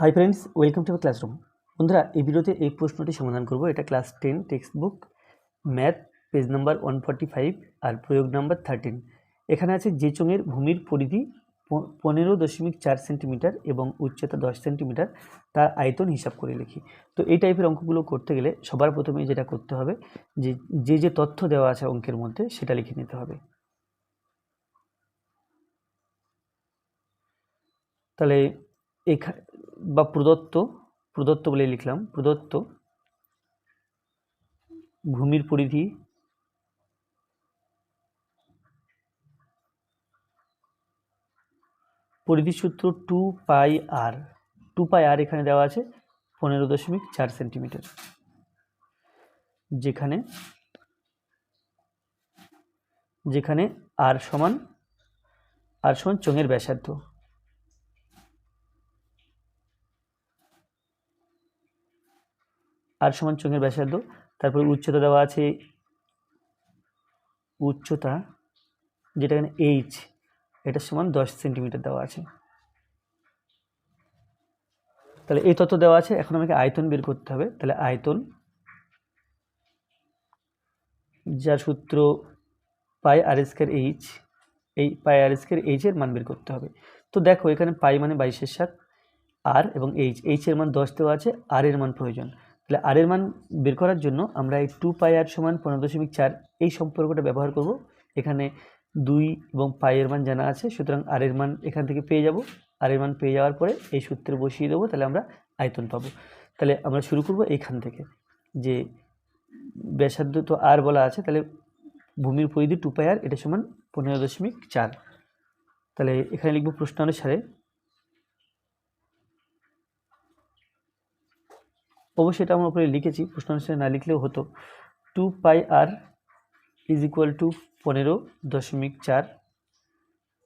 Hi friends welcome to classroom বন্ধুরা, এই ভিডিওতে এই প্রশ্নটি সমাধান করব। এটা class ten textbook math page number one forty five আর প্রয়োগ নাম্বার থার্টিন এখানে আছে যে চোঙের ভূমির পরিধি পনেরো দশমিক চার সেন্টিমিটার এবং উচ্চতা দশ সেন্টিমিটার তার আয়তন হিসাব করে লিখি। তো এই টাইপের অঙ্কগুলো করতে গেলে সবার প্রথমে যেটা করতে হবে, যে যে যে তথ্য দেওয়া আছে অঙ্কের মধ্যে সেটা লিখে নিতে হবে। তাহলে এখা বা প্রদত্ত প্রদত্ত বলে লিখলাম, প্রদত্ত ভূমির পরিধি পরিধি সূত্র টু পাই আর, টু পাই আর এখানে দেওয়া আছে পনেরো দশমিক চার সেন্টিমিটার, যেখানে যেখানে আর সমান আর সমান চোঙের ব্যাসার্ধ। আর সমান চোঙের ব্যাসার্ধ। তারপর উচ্চতা দেওয়া আছে উচ্চতা, যেটা এখানে এইচ এটা সমান দশ সেন্টিমিটার দেওয়া আছে। তাহলে এই তথ্য দেওয়া আছে, এখন আমাকে আয়তন বের করতে হবে। তাহলে আয়তন যার সূত্র পাই আর স্কোয়ার এইচ এই পাই আর স্কোয়ার এইচের মান বের করতে হবে। তো দেখো, এখানে পাই মানে বাইশের সাত আর এবং এইচ এইচের মান দশ দেওয়া আছে আর এর মান প্রয়োজন। তাহলে আর এর মান বের করার জন্য আমরা এই টু পাই আর সমান পনেরো দশমিক চার এই সম্পর্কটা ব্যবহার করব। এখানে দুই এবং পায়ের মান জানা আছে, সুতরাং আর এর মান এখান থেকে পেয়ে যাব। আর এর মান পেয়ে যাওয়ার পরে এই সূত্রে বসিয়ে দেবো, তাহলে আমরা আয়তন পাবো। তাহলে আমরা শুরু করব এইখান থেকে। যে ব্যাসার্ধ তো আর বলা আছে, তাহলে ভূমির পরিধি টু পাই আর এটা সমান পনেরো দশমিক চার। তাহলে এখানে লিখব প্রশ্ন অনুসারে অবশ্যই এটা আমরা উপরে লিখেছি, প্রশ্ন অনুসারে না লিখলেও হতো। Two pi r is equal to পনেরো দশমিক চার।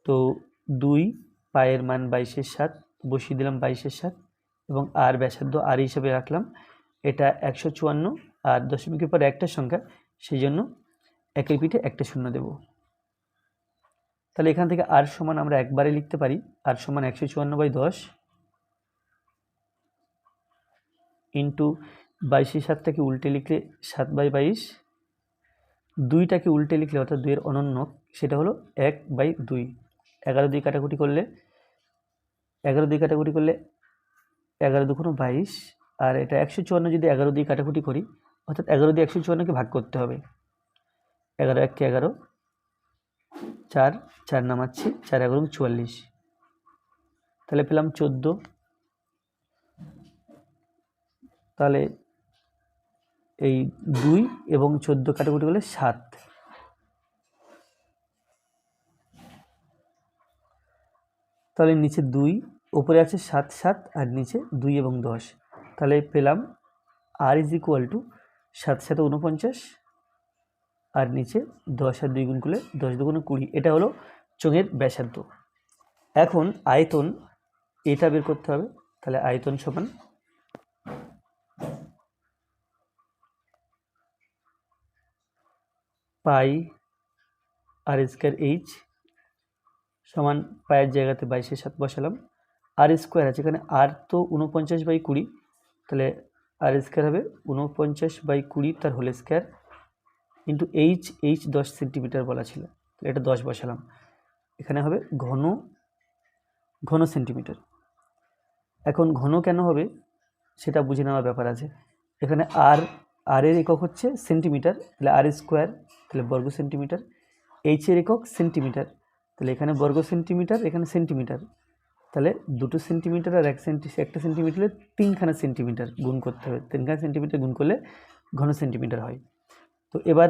তো দুই পায়ের মান বাইশের সাত, বসিয়ে দিলাম বাইশের সাত এবং আর ব্যাসার্ধ আর হিসাবে রাখলাম। এটা একশো চুয়ান্ন আর দশমিকের পর একটা সংখ্যা সেই জন্য একের পিঠে একটা শূন্য দেব। তাহলে এখান থেকে আর সমান আমরা একবারে লিখতে পারি, আর সমান একশো চুয়ান্ন বাই দশ। ইন্টু বাইশের সাতটাকে উল্টে লিখলে সাত বাই বাইশ। দুইটাকে উল্টে লিখলে অর্থাৎ দুইয়ের অনন্য, সেটা হলো এক বাই দুই। এগারো দুই কাটাকুটি করলে, এগারো দুই কাটাকুটি করলে এগারো দুগুণ বাইশ। আর এটা একশো চুয়ান্ন যদি এগারো দিয়ে কাটাকুটি করি, অর্থাৎ এগারো দিয়ে একশো চুয়ান্নকে ভাগ করতে হবে। এগারো এককে এগারো, চার চার নামাচ্ছি, চার এগারো চুয়াল্লিশ। তাহলে পেলাম চোদ্দ। তাহলে এই দুই এবং চোদ্দ কাটাকুটি হলে সাত। তাহলে নিচে দুই, ওপরে আছে সাত সাত, আর নিচে দুই এবং দশ। তাহলে পেলাম আর ইজ ইকুয়াল টু সাত সাত উনপঞ্চাশ আর নিচে দশ আর দুই গুণ করলে দশ দুগুণে কুড়ি। এটা হলো চোঙের ব্যাসার্ধ। এখন আয়তন এটা বের করতে হবে, তাহলে আয়তন সমান পাই আর স্কোয়ার এইচ সমান পায়ের জায়গাতে বাইশের সাত বসালাম। আর স্কোয়ার আছে, এখানে আর তো উনপঞ্চাশ বাই কুড়ি, তাহলে আর স্কোয়ার হবে উনপঞ্চাশ বাই কুড়ি তার whole square into H H দশ সেন্টিমিটার বলা ছিল এটা দশ বসালাম। এখানে হবে ঘন ঘন সেন্টিমিটার এখন ঘন কেন হবে সেটা বুঝে নেওয়ার ব্যাপার আছে। এখানে আর আর এর একক হচ্ছে সেন্টিমিটার তাহলে আর স্কোয়ার তাহলে বর্গ সেন্টিমিটার এইচের একক সেন্টিমিটার, তাহলে এখানে বর্গ সেন্টিমিটার, এখানে সেন্টিমিটার। তাহলে দুটো সেন্টিমিটার আর এক সেন্টি, একটা সেন্টিমিটারে তিনখানা সেন্টিমিটার গুণ করতে হবে। তিনখানা সেন্টিমিটার গুণ করলে ঘন সেন্টিমিটার হয়। তো এবার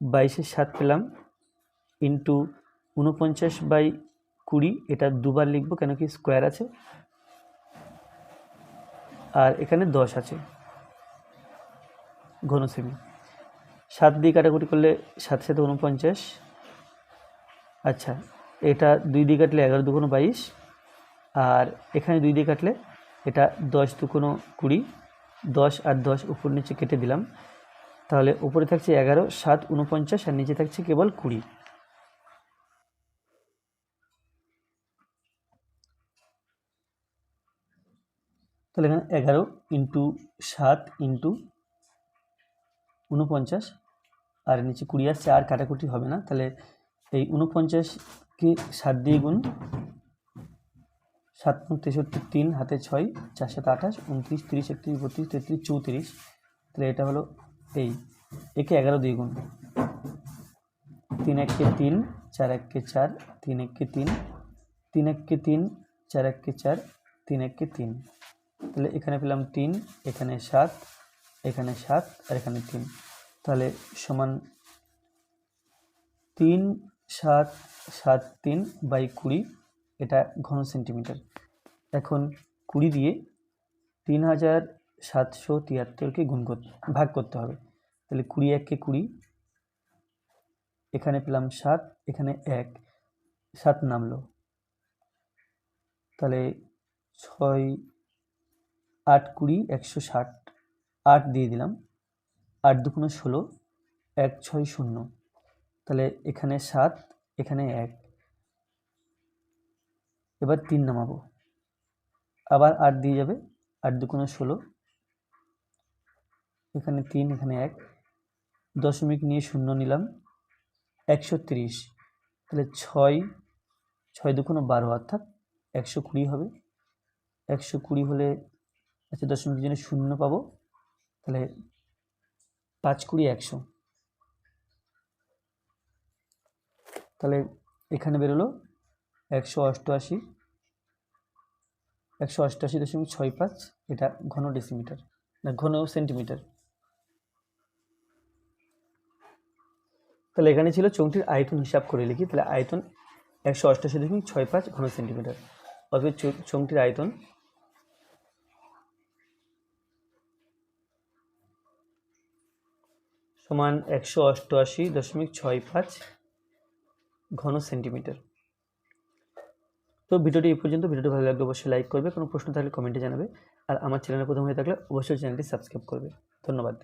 বাইশের সাত পেলাম ইন্টু উনপঞ্চাশ বাই কুড়ি, এটা দুবার লিখব কেন কি স্কোয়ার আছে। আর এখানে দশ আছে। ঘন সেমি। সাত দিয়ে কাটাকুটি করলে সাত সাথে উনপঞ্চাশ। আচ্ছা এটা দুই দিয়ে কাটলে এগারো দুগুণ বাইশ। আর এখানে দুই দিয়ে কাটলে এটা দশ দুগুণ কুড়ি। দশ আর দশ উপর নিচে কেটে দিলাম। তাহলে উপরে থাকছে এগারো, সাত উনপঞ্চাশ আর নিচে থাকছে কেবল কুড়ি। তাহলে এখানে এগারো ইন্টু সাত ইন্টু উনপঞ্চাশ আর নিচে কুড়ি আসছে আর কাটাকুটি হবে না, তাহলে এই উনপঞ্চাশকে সাত দিয়ে গুণ সাত তেষট্টি তিন হাতে ছয়, চার সাত আঠাশ, উনত্রিশ, তিরিশ, একত্রিশ, বত্রিশ, তেত্রিশ, চৌত্রিশ, তাহলে এটা হলো এই, একে এগারো দিয়ে গুণ। তিন এককে তিন, চার এককে চার, তিন এককে তিন তিন এককে তিন, চার এককে চার, তিন এককে তিন, তাহলে এখানে পেলাম তিন, এখানে সাত এখানে সাত আর এখানে তিন। তাহলে সমান তিন সাত সাত তিন বাই কুড়ি, এটা ঘন সেন্টিমিটার। এখন কুড়ি দিয়ে তিন হাজার সাতশো তিয়াত্তরকে গুণ করতে ভাগ করতে হবে। তাহলে কুড়ি এককে কুড়ি, এখানে পেলাম সাত, এখানে এক, সাত নামলো। তাহলে ছয় আট কুড়ি একশো ষাট আট দিয়ে দিলাম। আট দুগুণে ষোলো, এক ছয় শূন্য। তাহলে এখানে সাত, এখানে এক। এবার তিন নামাবো। আবার আট দিয়ে যাবে। আট দুগুণে ষোলো। এখানে তিন, এখানে এক। দশমিক নিয়ে শূন্য নিলাম। একশো তিরিশ। তাহলে ছয় ছয় দুগুণে বারো অর্থাৎ একশো কুড়ি হবে। একশো কুড়ি হলে আচ্ছা দশমিক জন্য শূন্য পাবো। তাহলে পাঁচ কুড়ি একশো। তাহলে এখানে বেরোলো একশো অষ্টআশি। একশো অষ্টআশি দশমিক ছয় পাঁচ, এটা ঘন ডেসিমিটার না, ঘন সেন্টিমিটার তাহলে এখানে ছিল চৌংটির আয়তন হিসাব করে লিখি, তাহলে আয়তন একশো অষ্টআশি দশমিক ছয় পাঁচ ঘন সেন্টিমিটার অথবা চৌ- চৌংটির আয়তন সমান একশো অষ্টআশি দশমিক ছয় পাঁচ ঘন সেন্টিমিটার। তো ভিডিওটি এই পর্যন্ত। ভিডিওটি ভালো লাগলে অবশ্যই লাইক করবে। কোনো প্রশ্ন থাকলে কমেন্টে জানাবে। আর আমার চ্যানেলে প্রথম হয়ে থাকলে অবশ্যই চ্যানেলটি সাবস্ক্রাইব করবে। ধন্যবাদ।